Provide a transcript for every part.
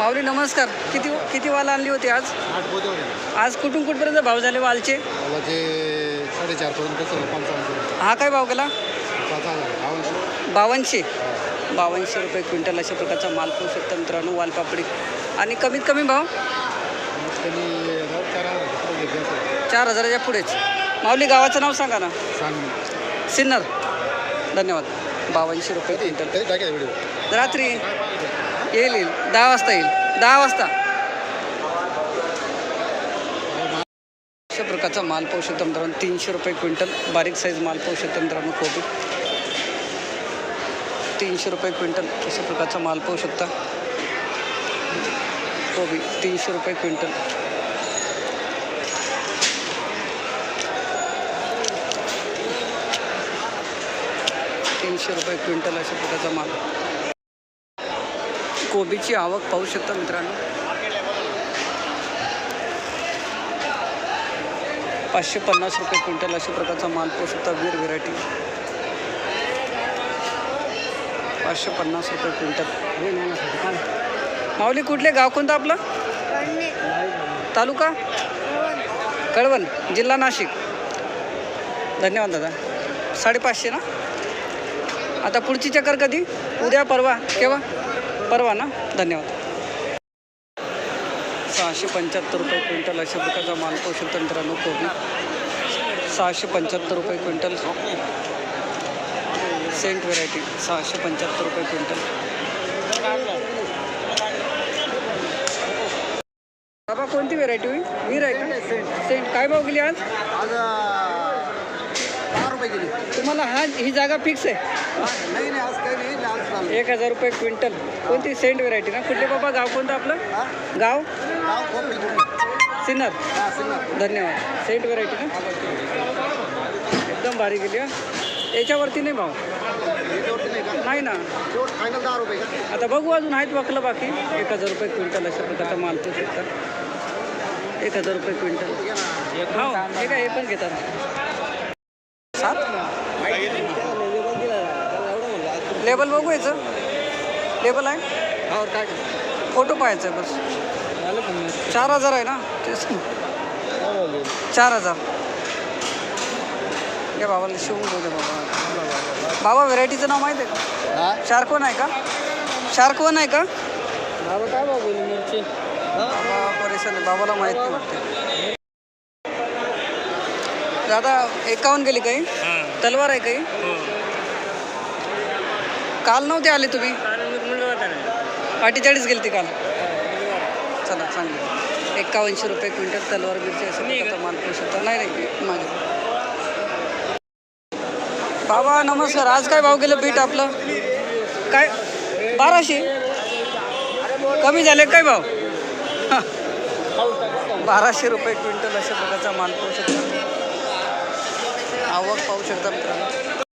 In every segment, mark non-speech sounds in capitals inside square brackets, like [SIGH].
माऊली नमस्कार. किती किती वाल आणली होती आज? आठ पोते होते आज कुठून कुठपर्यंत भाव झाले वालचे? मला ते पंचावन्न हा काय भाव गेला पाच हजार आवडलं बावनशे बावनशे रुपये क्विंटल अशा प्रकारचा माल पाहू शकता मित्रांनो वालपापडी. आणि कमीत कमी भाव? चार हजार हजाराच्या पुढेच. माऊली गावाचं नाव सांगा ना. सांग. सिन्नर. धन्यवाद. बावनशे रुपये क्विंटल. कधी टाकायचा व्हिडिओ रात्री. येईल येईल. दहा वाजता येईल. दहा वाजता. अशा प्रकारचा माल पाहू शकता मित्रांनो. तीनशे रुपये क्विंटल. बारीक साईज माल पाहू शकता मित्रांनो कोबी. तीनशे रुपये क्विंटल. अशा प्रकारचा माल पाहू शकता. कोबी तीनशे रुपये क्विंटल. तीनशे रुपये क्विंटल अशा प्रकारचा माल. कोबीची आवक पाहू शकता मित्रांनो. पाचशे पन्नास रुपये क्विंटल अशा प्रकारचा माल पाहू शकता वीर व्हेरायटी. पाचशे पन्नास रुपये क्विंटल. माऊली कुठले? गाव कोणतं आपलं? तालुका? कळवण जिल्हा नाशिक. धन्यवाद दादा. साडेपाचशे ना? आता पुढची चक्कर कधी? उद्या परवा केव्हा? परवा ना? धन्यवाद. सहाशे पंच्याहत्तर रुपये क्विंटल अशा प्रकारचा माल पाहू शकता मित्रांनो कोबी. सहाशे पंच्याहत्तर रुपये क्विंटल. सेंट व्हेरायटी सहाशे पंच्याहत्तर रुपये क्विंटल. बाबा कोणती व्हेरायटी होईल? वीर आहे का? सेंट. सेंट काय भाव गेली आज? दहा रुपये गेली. तुम्हाला हा ही जागा फिक्स आहे? नाही नाही आज एक हजार रुपये क्विंटल. कोणती सेंट व्हेरायटी ना? कुठले बाबा? गाव कोणतं आपलं? गाव? सिन्नर. हा धन्यवाद. सेंट व्हेरायटी ना? एकदम भारी गेली हा. याच्यावरती नाही भाव नाही ना. आता बघू अजून आहेत वकलं बाकी. एक हजार रुपये क्विंटल अशा प्रकारचा माल तो शकता एक हजार रुपये क्विंटल. हो हे काय हे पण घेतात. सात? लेबल बघू याचं. लेबल आहे? फोटो पाहायचा आहे बस. चार हजार आहे ना? तेच चार हजार. या बाबाला शिवून घेऊ दे बाबा. बाबा व्हेरायटीचं नाव माहिती आहे का? हा? शार्कवन आहे का? शार्कवन आहे का? बाबा काय बाबा मिरची? बाबा परेशान आहे. बाबाला माहीत नाही वाटते. दादा एकावन्न गेली काही? तलवार आहे काही? काल नव्हते आले तुम्ही? अठ्ठेचाळीस गेली ती काल. चला चांगली. एक्कावनशे रुपये क्विंटल तलवार मिरची असं माल पोहू शकता. नाही नाही माझे बाबा नमस्कार. आज काय भाव गेलं बीट आपलं? काय? बाराशे? कमी झाले काय भाव? [LAUGHS] बाराशे रुपये क्विंटल अशा प्रकारचा माल पाहू शकता. आवक पाहू शकता मित्रांनो.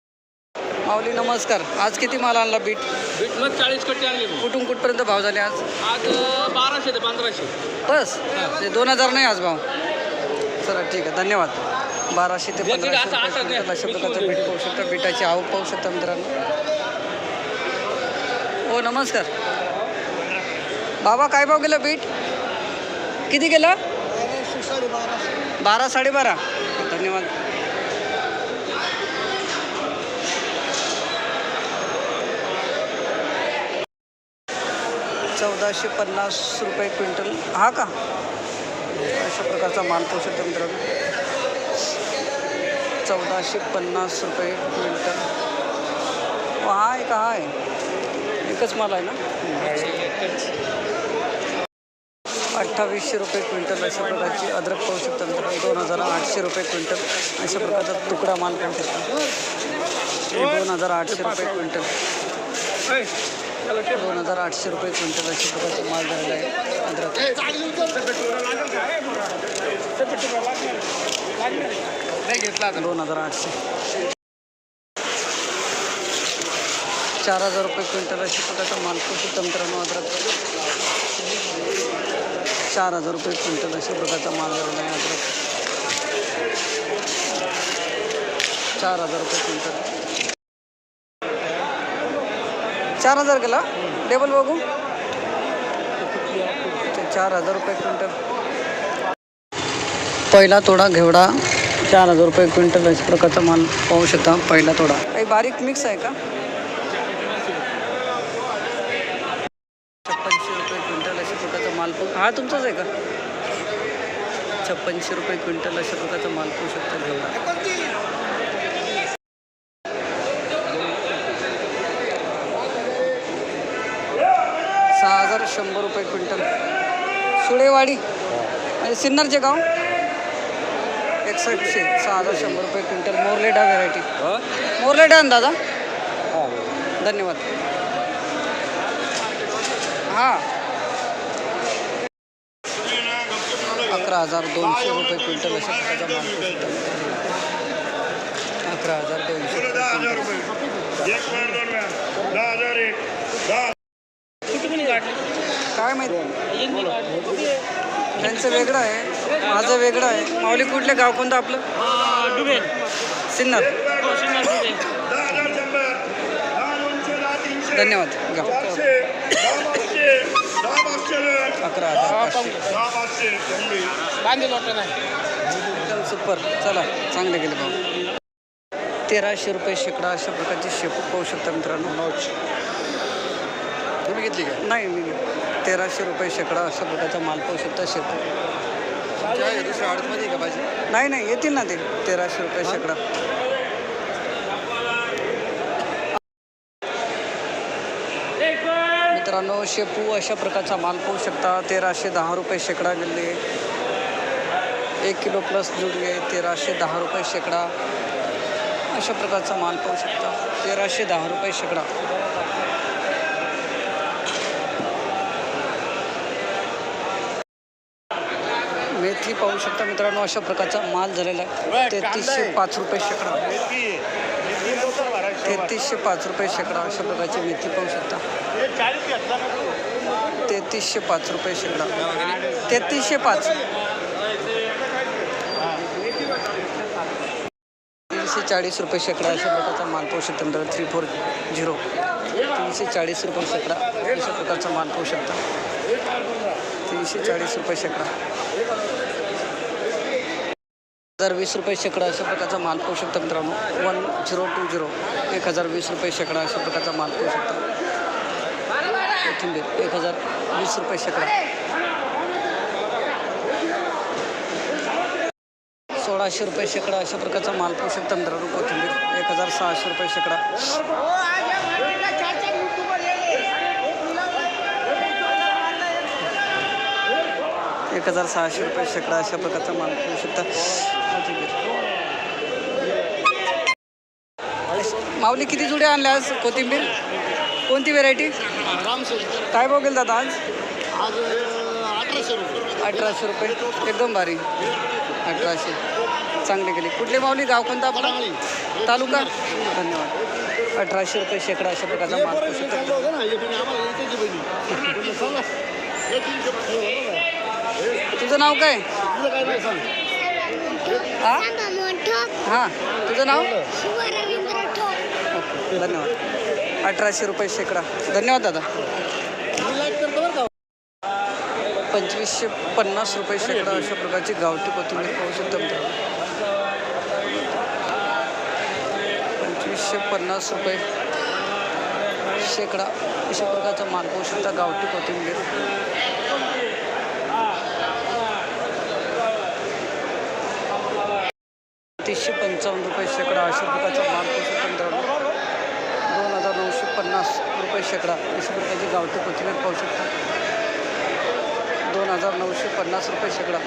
माऊली नमस्कार. आज किती माल आणला बीट? बीट मग चाळीस कट्टे आणले. कुठून कुठपर्यंत भाव झाले आज? आज अं, बाराशे ते पंधराशे. बस. ते दोन हजार नाही आज भाव. चला ठीक आहे. धन्यवाद. बाराशे ते पंधराशे अशा प्रकारचं बीट पाहू शकता. बीटाची आवक पाहू शकता मित्रांनो. हो नमस्कार. बाबा काय भाव गेला बीट? किती गेला? बारा साडेबारा. धन्यवाद. चौदाशे पन्नास रुपये क्विंटल. हा का? अशा प्रकारचा माल पाहू शकतो मित्रांनो. चौदाशे पन्नास रुपये क्विंटल. हा आहे का हा आहे एकच माल आहे ना? अठ्ठावीसशे रुपये क्विंटल अशा प्रकारची अद्रक पाहू शकता मित्रांनो. दोन हजार आठशे रुपये क्विंटल अशा प्रकारचा तुकडा माल पाहू शकता. दोन हजार आठशे रुपये क्विंटल. दोन हजार आठशे रुपये क्विंटल अशा प्रकारचा माल झालेला आहे. अद्रक दोन हजार आठशे. चार हजार रुपये क्विंटल अशा प्रकारचा माल कृषी तंत्रानं अद्रक चार हजार रुपये क्विंटल अशा प्रकारचा माल झालेला आहे. अद्रक चार हजार रुपये क्विंटल. चार हजार गेला. टेबल बघू. चार हजार रुपये क्विंटल. पहिला तोडा घेवडा. चार हजार रुपये क्विंटल अशा प्रकारचा माल पाहू शकता. पहिला तोडा. काही बारीक मिक्स आहे का? छप्पनशे रुपये क्विंटल अशा प्रकारचा माल पाहू. हा तुमचाच आहे का? छप्पनशे रुपये क्विंटल अशा प्रकारचा माल पाहू शकता घेवडा सहा हजार शंभर रुपये क्विंटल. सुळेवाडी म्हणजे सिन्नरचे गाव? एकसष्टशे सहा हजार शंभर रुपये क्विंटल. मोरलेडा व्हेरायटी मोरलेडा ना दादा? धन्यवाद. हां. अकरा हजार दोनशे रुपये क्विंटल अशा प्रकारचा माल अकरा हजार दोनशे रुपये क्विंटल. काय माहिती? त्यांचं वेगळं आहे. माझं वेगळं आहे. माऊली कुठलं गाव कोणतं आपलं? सिन्नर. धन्यवाद. गाव अकरा एकदम सुपर चला चांगले गेले भाऊ. तेराशे रुपये शेकडा अशा प्रकारची शेपू पाहू शकता मित्रांनो. तुम्ही घेतली का? नाही मी तेराशे रुपये शेकडा अशा प्रकारचा माल पाहू शकता दुसऱ्या आडतमध्ये का भाजी नाही नाही येतील ना ते तेराशे रुपये शेकडा. मित्रांनो शेपू अशा प्रकारचा माल पाहू शकता. तेराशे दहा रुपये शेकडा गेले एक किलो प्लस जुडी आहे. तेराशे दहा रुपये शेकडा. अशा प्रकारचा माल पाहू शकता. तेराशे दहा रुपये शेकडा मेथी पाहू शकता. मित्रांनो अशा प्रकारचा माल झालेला आहे. तेहतीसशे पाच रुपये शेकडा. तेहतीसशे पाच रुपये शेकडा अशा प्रकारची मेथी पाहू शकता. तेहतीसशे पाच रुपये शेकडा. तेहतीसशे पाच. तीनशे चाळीस रुपये शेकडा अशा प्रकारचा माल पाहू शकता मित्रांनो. Three four zero. तीनशे चाळीस रुपये शेकडा अशा प्रकारचा माल पाहू शकता. तीनशे चाळीस रुपये शेकडा. हजार वीस रुपये शेकडा अशा प्रकारचा माल पाहू शकता मित्रांनो. One zero two zero. एक हजार वीस रुपये शेकडा अशा प्रकारचा माल पाहू शकता. कोथिंबीर एक हजार वीस रुपये शेकडा. सोळाशे रुपये शेकडा अशा प्रकारचा माल पाहू शकता मित्रांनो कोथिंबीर. एक हजार सहाशे रुपये शेकडा. एक हजार सहाशे रुपये शेकडा अशा प्रकारचा माल पाहू शकता. माऊली किती जुड्या आणल्या आज कोथिंबीर? कोणती व्हेरायटी काय भाव गेला दादा आज? आज अठराशे रुपये. अठराशे रुपये एकदम भारी. अठराशे. चांगले गेले कुठले माऊली? गाव कोणता आपला? तालुका? धन्यवाद. अठराशे रुपये शेकडा अशा प्रकारचा माल शकता तुझं नाव काय? हा? हां तुझं नाव? ओके धन्यवाद. अठराशे रुपये शेकडा. धन्यवाद दादा. पंचवीसशे पन्नास रुपये शेकडा अशा प्रकारची गावठी कोथिंबीर पाहू शकता पंचवीसशे पन्नास रुपये शेकडा अशा प्रकारचा माल पाहू शकता गावठी कोथिंबीर. पंचावन्न रुपये शेकडा अशा प्रकारचा माल दोन हजार नऊशे पन्नास रुपये शेकडा. अशा प्रकारची गावठी कोथिंबीर पाहू शकता. दोन हजार नऊशे पन्नास रुपये शेकडा.